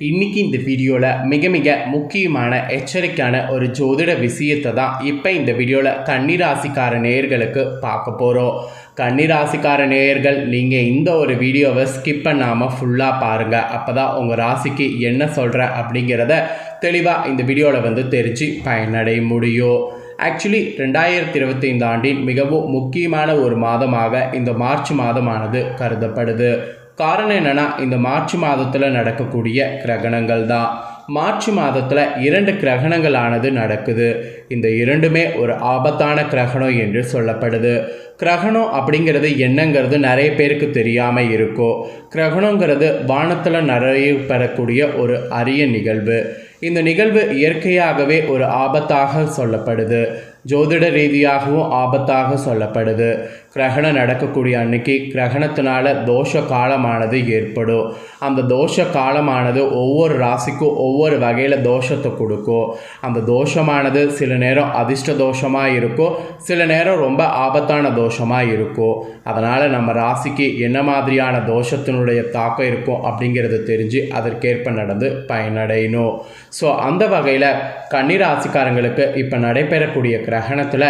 இன்னைக்கு இந்த வீடியோவில் மிக மிக முக்கியமான எச்சரிக்கையான ஒரு ஜோதிட விஷயத்தை தான் இப்போ இந்த வீடியோவில் கன்னிராசிக்கார நேயர்களுக்கு பார்க்க போகிறோம் கன்னிராசிக்கார நேயர்கள் நீங்கள் இந்த ஒரு வீடியோவை ஸ்கிப் பண்ணாமல் ஃபுல்லாக பாருங்கள் அப்போ தான் உங்கள் ராசிக்கு என்ன சொல்கிற அப்படிங்கிறத தெளிவாக இந்த வீடியோவில் வந்து தெரிஞ்சு பயனடைய முடியும். ஆக்சுவலி ரெண்டாயிரத்தி இருபத்தைந்து ஆண்டின் மிகவும் முக்கியமான ஒரு மாதமாக இந்த மார்ச் மாதமானது கருதப்படுது. காரணம் என்னென்னா இந்த மார்ச் மாதத்தில் நடக்கக்கூடிய கிரகணங்கள் தான் மார்ச் மாதத்தில் இரண்டு கிரகணங்களானது நடக்குது. இந்த இரண்டுமே ஒரு ஆபத்தான கிரகணம் என்று சொல்லப்படுது. கிரகணம் அப்படிங்கிறது என்னங்கிறது நிறைய பேருக்கு தெரியாமல் இருக்கும் கிரகணங்கிறது வானத்தில் நிறைய பெறக்கூடிய ஒரு அரிய நிகழ்வு. இந்த நிகழ்வு இயற்கையாகவே ஒரு ஆபத்தாக சொல்லப்படுது. ஜோதிட ரீதியாகவும் ஆபத்தாக சொல்லப்படுது. கிரகணம் நடக்கக்கூடிய அன்னைக்கு கிரகணத்தினால தோஷ காலமானது ஏற்படும். அந்த தோஷ காலமானது ஒவ்வொரு ராசிக்கும் ஒவ்வொரு வகையில் தோஷத்தை கொடுக்கும். அந்த தோஷமானது சில நேரம் அதிர்ஷ்ட தோஷமாக இருக்கும். சில நேரம் ரொம்ப ஆபத்தான தோஷமாக இருக்கும். அதனால் நம்ம ராசிக்கு என்ன மாதிரியான தோஷத்தினுடைய தாக்கம் இருக்கும் அப்படிங்கிறது தெரிஞ்சு அதற்கேற்ப நடந்து பயனடையணும். ஸோ அந்த வகையில் கன்னிராசிக்காரங்களுக்கு இப்போ நடைபெறக்கூடிய கிரகணத்தில்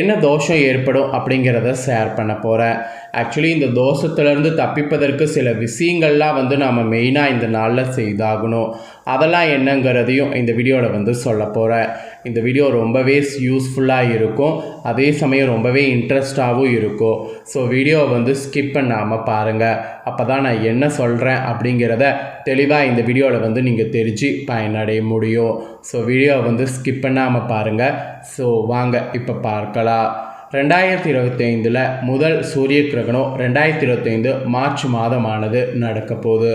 என்ன தோஷம் ஏற்படும் அப்படிங்கிறத ஷேர் பண்ண போகிறேன் ஆக்சுவலி இந்த தோஷத்துலேருந்து தப்பிப்பதற்கு சில விஷயங்கள்லாம் வந்து நாம் மெயினாக இந்த நாளில் செய்தாகணும். அதெல்லாம் என்னங்கிறதையும் இந்த வீடியோவில் வந்து சொல்ல போகிறேன் இந்த வீடியோ ரொம்பவே யூஸ்ஃபுல்லாக இருக்கும். அதே சமயம் ரொம்பவே இன்ட்ரெஸ்டாகவும் இருக்கும். ஸோ வீடியோவை வந்து ஸ்கிப் பண்ணாமல் பாருங்கள் அப்போ தான் நான் என்ன சொல்கிறேன் அப்படிங்கிறத தெளிவாக இந்த வீடியோவில் வந்து நீங்கள் தெரிஞ்சு பயனடைய முடியும். ஸோ வீடியோவை வந்து ஸ்கிப் பண்ணாமல் பாருங்கள் ஸோ வாங்க இப்போ பார்க்கலாம். ரெண்டாயிரத்தி இருபத்தைந்தில் முதல் சூரிய கிரகணம் ரெண்டாயிரத்தி இருபத்தைந்து மார்ச் மாதமானது நடக்க போகுது.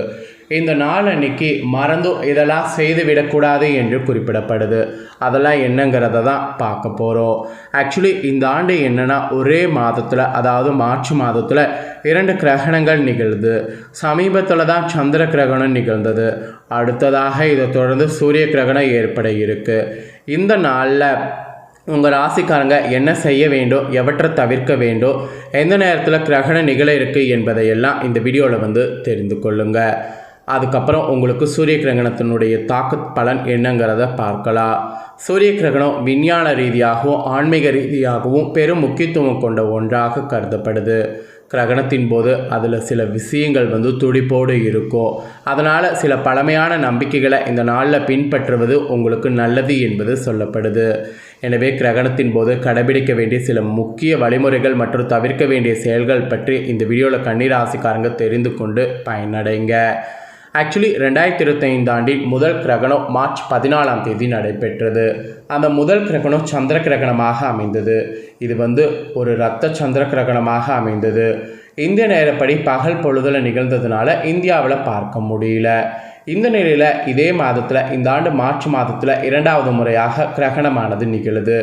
இந்த நாள் அன்னைக்கு மறந்தும் இதெல்லாம் செய்து விடக்கூடாது என்று குறிப்பிடப்படுது. அதெல்லாம் என்னங்கிறத தான் பார்க்க போகிறோம் ஆக்சுவலி இந்த ஆண்டு என்னென்னா ஒரே மாதத்தில் அதாவது மார்ச் மாதத்தில் இரண்டு கிரகணங்கள் நிகழ்து சமீபத்தில் தான் சந்திர கிரகணம் நிகழ்ந்தது. அடுத்ததாக இதை தொடர்ந்து சூரிய கிரகணம் ஏற்பட இருக்குது இந்த நாளில் உங்கள் ராசிக்காரங்க என்ன செய்ய வேண்டும் எவற்றை தவிர்க்க வேண்டும் எந்த நேரத்தில் கிரகணம் நிகழ இருக்குது என்பதையெல்லாம் இந்த வீடியோவில் வந்து தெரிந்து கொள்ளுங்கள் அதுக்கப்புறம் உங்களுக்கு சூரிய கிரகணத்தினுடைய தாக்க பலன் என்னங்கிறத பார்க்கலாம். சூரிய கிரகணம் விஞ்ஞான ரீதியாகவும் ஆன்மீக ரீதியாகவும் பெரும் முக்கியத்துவம் கொண்ட ஒன்றாக கருதப்படுது. கிரகணத்தின் போது அதில் சில விஷயங்கள் வந்து துடிப்போடு இருக்கும். அதனால் சில பழமையான நம்பிக்கைகளை இந்த நாளில் பின்பற்றுவது உங்களுக்கு நல்லது என்பது சொல்லப்படுது. எனவே கிரகணத்தின் போது கடைபிடிக்க வேண்டிய சில முக்கிய வழிமுறைகள் மற்றும் தவிர்க்க வேண்டிய செயல்கள் பற்றி இந்த வீடியோவில் கண்ணீர் ஆசைக்காரங்க தெரிந்து கொண்டு பயனடைங்க. ஆக்சுவலி ரெண்டாயிரத்தி இருபத்தைந்து ஆண்டில் முதல் கிரகணம் மார்ச் பதினாலாம் தேதி நடைபெற்றது. அந்த முதல் கிரகணம் சந்திர கிரகணமாக அமைந்தது. இது வந்து ஒரு இரத்த சந்திர கிரகணமாக அமைந்தது. இந்திய நேரப்படி பகல் பொழுதில் நிகழ்ந்ததுனால இந்தியாவில் பார்க்க முடியல. இந்த நிலையில் இதே மாதத்தில் இந்த ஆண்டு மார்ச் மாதத்தில் இரண்டாவது முறையாக கிரகணமானது நிகழுது.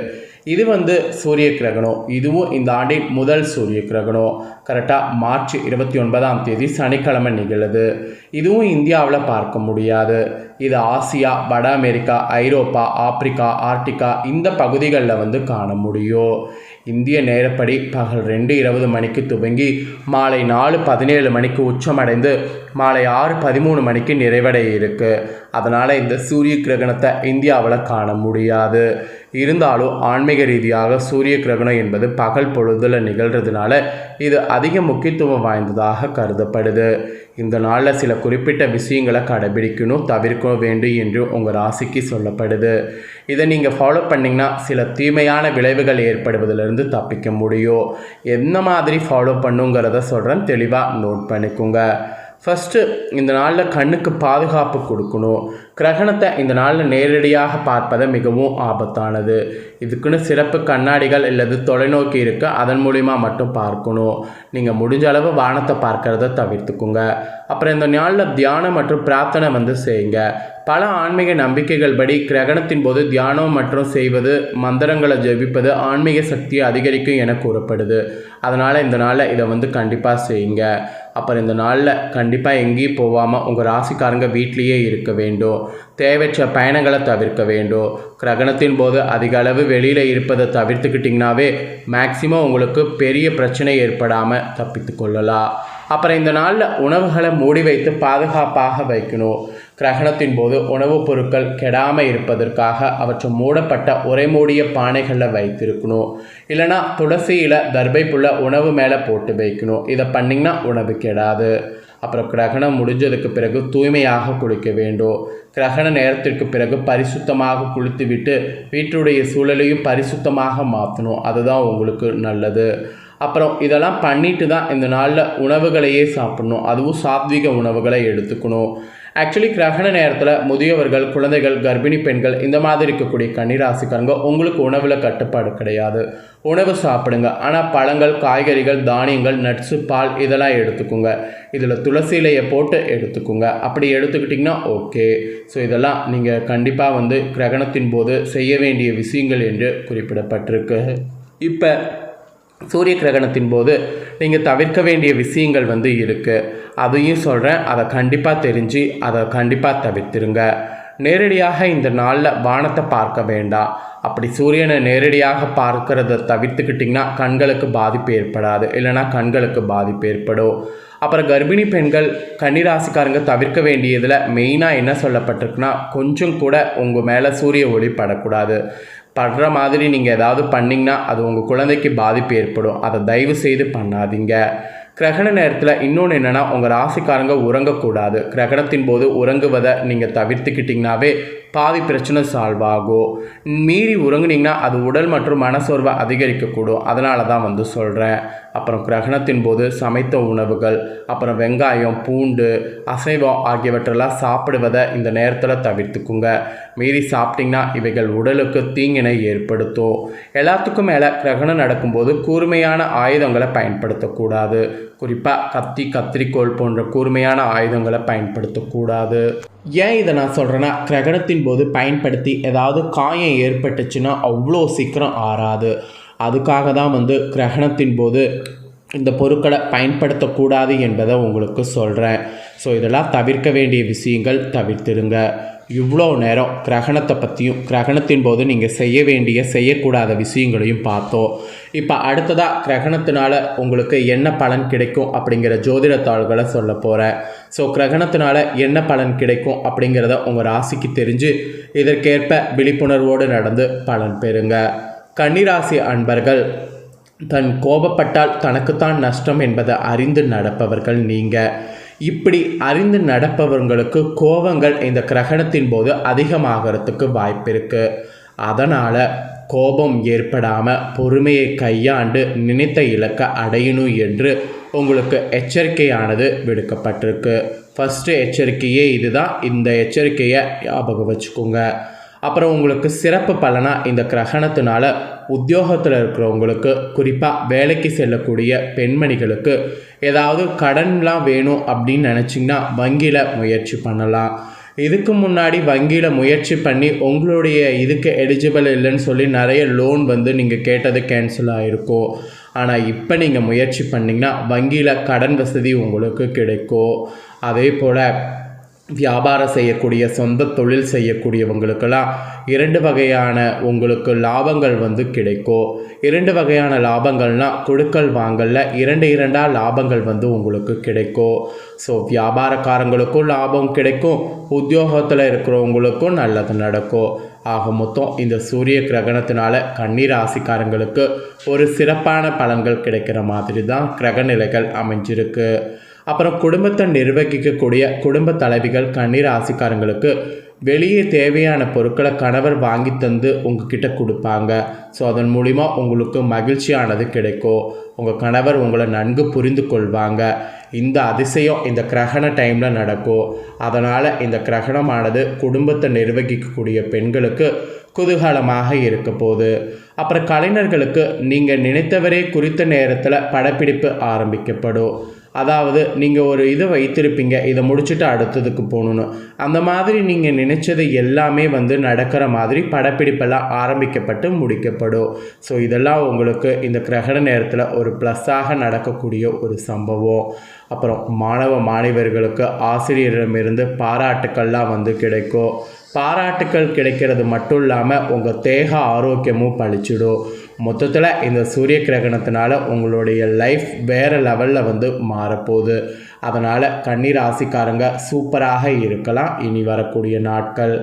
இது வந்து சூரிய கிரகணம். இதுவும் இந்த ஆண்டின் முதல் சூரிய கிரகணம். கரெக்டாக மார்ச் இருபத்தி ஒன்பதாம் தேதி சனிக்கிழமை நிகழுது. இதுவும் இந்தியாவில் பார்க்க முடியாது. இது ஆசியா வட அமெரிக்கா ஐரோப்பா ஆப்பிரிக்கா ஆர்டிகா இந்த பகுதிகளில் வந்து காண முடியும். இந்திய நேரப்படி பகல் ரெண்டு இருபது மணிக்கு துவங்கி மாலை நாலு பதினேழு மணிக்கு உச்சமடைந்து மாலை ஆறு பதிமூணு மணிக்கு நிறைவடைய இருக்கு அதனால் இந்த சூரிய கிரகணத்தை இந்தியாவில் காண முடியாது. இருந்தாலும் ஆன்மீக ரீதியாக சூரிய கிரகணம் என்பது பகல் பொழுதில் நிகழ்கிறதுனால இது அதிக முக்கியத்துவம் வாய்ந்ததாக கருதப்படுது. இந்த நாளில் சில குறிப்பிட்ட விஷயங்களை கடைபிடிக்கணும் தவிர்க்க வேண்டும் என்று உங்கள் ராசிக்கு சொல்லப்படுது. இதை நீங்கள் ஃபாலோ பண்ணிங்கன்னா சில தீமையான விளைவுகள் ஏற்படுவதிலிருந்து தப்பிக்க முடியும். என்ன மாதிரி ஃபாலோ பண்ணுங்கிறத சொல்கிறேன் தெளிவாக நோட் பண்ணிக்கோங்க. ஃபஸ்ட்டு இந்த நாளில் கண்ணுக்கு பாதுகாப்பு கொடுக்கணும். கிரகணத்தை இந்த நாளில் நேரடியாக பார்ப்பது மிகவும் ஆபத்தானது. இதுக்குன்னு சிறப்பு கண்ணாடிகள் அல்லது தொலைநோக்கி இருக்க அதன் மூலிமா மட்டும் பார்க்கணும். நீங்கள் முடிஞ்ச அளவு வானத்தை பார்க்கறத தவிர்த்துக்குங்க. அப்புறம் இந்த நாளில் தியானம் மற்றும் பிரார்த்தனை வந்து செய்யுங்க. பல ஆன்மீக நம்பிக்கைகள் படி கிரகணத்தின் போது தியானம் மற்றும் செய்வது மந்திரங்களை ஜெபிப்பது ஆன்மீக சக்தியை அதிகரிக்கும் என கூறப்படுது. அதனால் இந்த நாளில் இதை வந்து கண்டிப்பாக செய்யுங்க. அப்புறம் இந்த நாளில் கண்டிப்பாக எங்கேயும் போகாமல் உங்கள் ராசிக்காரங்க வீட்லேயே இருக்க வேண்டும். தேவையற்ற பயணங்களை தவிர்க்க வேண்டும். கிரகணத்தின் போது அதிக அளவு வெளியில் இருப்பதை தவிர்த்துக்கிட்டிங்கனாவே மேக்சிமம் உங்களுக்கு பெரிய பிரச்சனை ஏற்படாமல் தப்பித்து கொள்ளலாம். அப்புறம் இந்த நாளில் உணவுகளை மூடி வைத்து பாதுகாப்பாக வைக்கணும். கிரகணத்தின் போது உணவுப் பொருட்கள் கெடாமல் இருப்பதற்காக அவற்றை மூடப்பட்ட உரை மூடிய பானைகளில் வைத்திருக்கணும். இல்லைனா துளசியில் தர்பை உணவு மேலே போட்டு வைக்கணும். இதை பண்ணிங்கன்னா உணவு கெடாது. அப்புறம் கிரகணம் முடிஞ்சதுக்கு பிறகு தூய்மையாக குளிக்க வேண்டும். கிரகண நேரத்திற்கு பிறகு பரிசுத்தமாக குளித்து விட்டு வீட்டுடைய சூழலையும் பரிசுத்தமாக மாற்றணும் அதுதான் உங்களுக்கு நல்லது. அப்புறம் இதெல்லாம் பண்ணிட்டு தான் இந்த நாளில் உணவுகளையே சாப்பிட்ணும். அதுவும் சாத்விக உணவுகளை எடுத்துக்கணும். ஆக்சுவலி கிரகண நேரத்தில் முதியவர்கள் குழந்தைகள் கர்ப்பிணி பெண்கள் இந்த மாதிரி இருக்கக்கூடிய கன்னிராசிக்காரங்க உங்களுக்கு உணவில் கட்டுப்பாடு கிடையாது. உணவு சாப்பிடுங்க. ஆனால் பழங்கள் காய்கறிகள் தானியங்கள் நட்ஸு பால் இதெல்லாம் எடுத்துக்கோங்க. இதில் துளசி இலையை போட்டு எடுத்துக்கோங்க. அப்படி எடுத்துக்கிட்டிங்கன்னா ஓகே ஸோ இதெல்லாம் நீங்கள் கண்டிப்பாக வந்து கிரகணத்தின் போது செய்ய வேண்டிய விஷயங்கள் என்று குறிப்பிடப்பட்டிருக்கு. இப்போ சூரிய கிரகணத்தின் போது நீங்கள் தவிர்க்க வேண்டிய விஷயங்கள் வந்து இருக்குது அதையும் சொல்கிறேன் அதை கண்டிப்பாக தெரிஞ்சு அதை கண்டிப்பாக தவிர்த்துருங்க. நேரடியாக இந்த நாளில் வானத்தை பார்க்க வேண்டாம். அப்படி சூரியனை நேரடியாக பார்க்கறத தவிர்த்துக்கிட்டிங்கன்னா கண்களுக்கு பாதிப்பு ஏற்படாது. இல்லைனா கண்களுக்கு பாதிப்பு ஏற்படும். அப்புறம் கர்ப்பிணி பெண்கள் கன்னிராசிக்காரங்க தவிர்க்க வேண்டியதில் மெயினாக என்ன சொல்லப்பட்டிருக்குன்னா கொஞ்சம் கூட உங்கள் மேலே சூரிய ஒளி படக்கூடாது. படுற மாதிரி நீங்கள் ஏதாவது பண்ணிங்கன்னா அது உங்கள் குழந்தைக்கு பாதிப்பு ஏற்படும். அதை தயவு செய்து பண்ணாதீங்க. கிரகண நேரத்தில் இன்னொன்று என்னென்னா உங்கள் ராசிக்காரங்க உறங்கக்கூடாது. கிரகணத்தின் போது உறங்குவதை நீங்கள் தவிர்த்துக்கிட்டிங்கனாவே பாதி பிரச்சனை சால்வ் ஆகும் மீறி உறங்குனீங்கன்னா அது உடல் மற்றும் மனசோர்வை அதிகரிக்கக்கூடும். அதனால தான் வந்து சொல்கிறேன் அப்புறம் கிரகணத்தின் போது சமைத்த உணவுகள் அப்புறம் வெங்காயம் பூண்டு அசைவம் ஆகியவற்றெல்லாம் சாப்பிடுவதை இந்த நேரத்தில் தவிர்த்துக்குங்க. மீறி சாப்பிட்டிங்கன்னா இவைகள் உடலுக்கு தீங்கினை ஏற்படுத்தும். எல்லாத்துக்கும் மேலே கிரகணம் நடக்கும்போது கூர்மையான ஆயுதங்களை பயன்படுத்தக்கூடாது. குறிப்பாக கத்தி கத்திரிக்கோள் போன்ற கூர்மையான ஆயுதங்களை பயன்படுத்தக்கூடாது. ஏன் இதை நான் சொல்கிறேன்னா கிரகணத்தின் போது பயன்படுத்தி ஏதாவது காயம் ஏற்பட்டுச்சுன்னா அவ்வளோ சீக்கிரம் ஆறாது. அதுக்காக தான் வந்து கிரகணத்தின் போது இந்த பொருட்களை பயன்படுத்தக்கூடாது என்பதை உங்களுக்கு சொல்கிறேன் ஸோ இதெல்லாம் தவிர்க்க வேண்டிய விஷயங்கள் தவிர்த்திருங்க. இவ்வளோ நேரம் கிரகணத்தை பற்றியும் கிரகணத்தின் போது நீங்கள் செய்ய வேண்டிய செய்யக்கூடாத விஷயங்களையும் பார்த்தோம். இப்போ அடுத்ததாக கிரகணத்தினால உங்களுக்கு என்ன பலன் கிடைக்கும் அப்படிங்கிற ஜோதிட தாள்களை சொல்ல போகிறேன் ஸோ கிரகணத்தினால என்ன பலன் கிடைக்கும் அப்படிங்கிறத உங்கள் ராசிக்கு தெரிஞ்சு இதற்கேற்ப விழிப்புணர்வோடு நடந்து பலன் பெறுங்க. கன்னிராசி அன்பர்கள் தன் கோபப்பட்டால் தனக்குத்தான் நஷ்டம் என்பதை அறிந்து நடப்பவர்கள் நீங்கள் இப்படி அறிந்து நடப்பவர்களுக்கு கோபங்கள் இந்த கிரகணத்தின் போது அதிகமாகிறதுக்கு வாய்ப்பு இருக்குது அதனால் கோபம் ஏற்படாமல் பொறுமையை கையாண்டு நினைத்த இலக்கை அடையணும் என்று உங்களுக்கு எச்சரிக்கையானது விடுக்கப்பட்டிருக்கு. ஃபஸ்ட்டு எச்சரிக்கையே இதுதான். இந்த எச்சரிக்கையை ஞாபகம் வச்சுக்கோங்க. அப்புறம் உங்களுக்கு சிறப்பு பலனாக இந்த கிரகணத்தினால உத்தியோகத்தில் இருக்கிறவங்களுக்கு குறிப்பாக வேலைக்கு செல்லக்கூடிய பெண்மணிகளுக்கு ஏதாவது கடன்லாம் வேணும் அப்படின்னு நினச்சிங்கன்னா வங்கியில் முயற்சி பண்ணலாம். இதுக்கு முன்னாடி வங்கியில் முயற்சி பண்ணி உங்களுடைய இதுக்கு எலிஜிபிள் இல்லைன்னு சொல்லி நிறைய லோன் வந்து நீங்கள் கேட்டது கேன்சல் ஆகிருக்கும் ஆனால் இப்போ நீங்கள் முயற்சி பண்ணிங்கன்னா வங்கியில் கடன் வசதி உங்களுக்கு கிடைக்கும். அதே போல் வியாபாரம் செய்யக்கூடிய சொந்த தொழில் செய்யக்கூடியவங்களுக்கெல்லாம் இரண்டு வகையான உங்களுக்கு லாபங்கள் வந்து கிடைக்கும் இரண்டு வகையான லாபங்கள்னால் கொடுக்கல் வாங்கலில் இரண்டு இரண்டாக லாபங்கள் வந்து உங்களுக்கு கிடைக்கும் ஸோ வியாபாரக்காரங்களுக்கும் லாபம் கிடைக்கும் உத்தியோகத்தில் இருக்கிறவங்களுக்கும் நல்லது நடக்கும் ஆக மொத்தம் இந்த சூரிய கிரகணத்தினால கண்ணீர் ராசிக்காரங்களுக்கு ஒரு சிறப்பான பலன்கள் கிடைக்கிற மாதிரி தான் கிரகநிலைகள் அமைஞ்சிருக்கு. அப்புறம் குடும்பத்தை நிர்வகிக்கக்கூடிய குடும்ப தலைவிகள் கண்ணீர் ஆசிக்காரங்களுக்கு வெளியே தேவையான பொருட்களை கணவர் வாங்கி தந்து உங்ககிட்ட கொடுப்பாங்க. ஸோ அதன் மூலிமா உங்களுக்கு மகிழ்ச்சியானது கிடைக்கும். உங்கள் கணவர் உங்களை நன்கு புரிந்து கொள்வாங்க. இந்த அதிசயம் இந்த கிரகண டைமில் நடக்கும். அதனால் இந்த கிரகணமானது குடும்பத்தை நிர்வகிக்கக்கூடிய பெண்களுக்கு குதூகலமாக இருக்க போகுது. அப்புறம் கலைஞர்களுக்கு நீங்கள் நினைத்தவரே குறித்த நேரத்தில் படப்பிடிப்பு ஆரம்பிக்கப்படும். அதாவது நீங்கள் ஒரு இதை வைத்திருப்பீங்க இதை முடிச்சுட்டு அடுத்ததுக்கு போகணுன்னு அந்த மாதிரி நீங்கள் நினச்சது எல்லாமே வந்து நடக்கிற மாதிரி படப்பிடிப்பெல்லாம் ஆரம்பிக்கப்பட்டு முடிக்கப்படும். ஸோ இதெல்லாம் உங்களுக்கு இந்த கிரகண நேரத்தில் ஒரு ப்ளஸ்ஸாக நடக்கக்கூடிய ஒரு சம்பவம். அப்புறம் மாணவ மாணவர்களுக்கு ஆசிரியரிடமிருந்து பாராட்டுக்கள்லாம் வந்து கிடைக்கும். பாராட்டுக்கள் கிடைக்கிறது மட்டும் இல்லாமல் உங்கள் தேக ஆரோக்கியமும் பழிச்சிடும். மொத்தத்தில் இந்த சூரிய கிரகணத்தினால உங்களுடைய லைஃப் வேறு லெவலில் வந்து மாறப்போகுது. அதனால் கன்னி ராசிக்காரங்க சூப்பராக இருக்கலாம். இனி வரக்கூடிய நாட்கள்.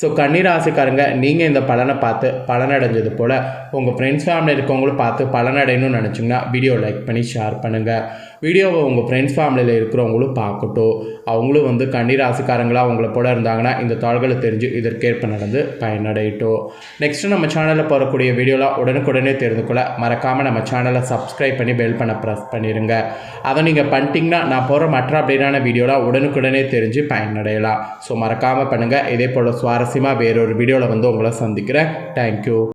ஸோ கன்னி ராசிக்காரங்க நீங்கள் இந்த பலனை பார்த்து பலனடைஞ்சது போல் உங்கள் ஃப்ரெண்ட்ஸ் ஃபேமிலி இருக்கவங்களும் பார்த்து பலனடையணும்னு நினச்சிங்கன்னா வீடியோ லைக் பண்ணி ஷேர் பண்ணுங்கள் வீடியோவை உங்கள் ஃப்ரெண்ட்ஸ் ஃபேமிலியில் இருக்கிறவங்களும் பார்க்கட்டும். அவங்களும் வந்து கண்ணீர் ராசிக்காரங்களாக அவங்கள போல இருந்தாங்கன்னா இந்த தாள்களை தெரிஞ்சு இதற்கேற்ப நடந்து பயனடையட்டும். நெக்ஸ்ட்டு நம்ம சேனலில் போகக்கூடிய வீடியோலாம் உடனுக்குடனே தெரிந்து கொள்ள மறக்காமல் நம்ம சேனலை சப்ஸ்கிரைப் பண்ணி பெல் பண்ண ப்ரெஸ் பண்ணிடுங்க அதை நீங்கள் பண்ணிட்டீங்கன்னா நான் போகிற மற்ற அப்டேட்டான வீடியோலாம் உடனுக்குடனே தெரிஞ்சு பயனடையலாம். ஸோ மறக்காமல் பண்ணுங்கள் இதே போல் சுவாரஸ்யமாக வேறொரு வீடியோவில் வந்து உங்களை சந்திக்கிறேன். தேங்க்யூ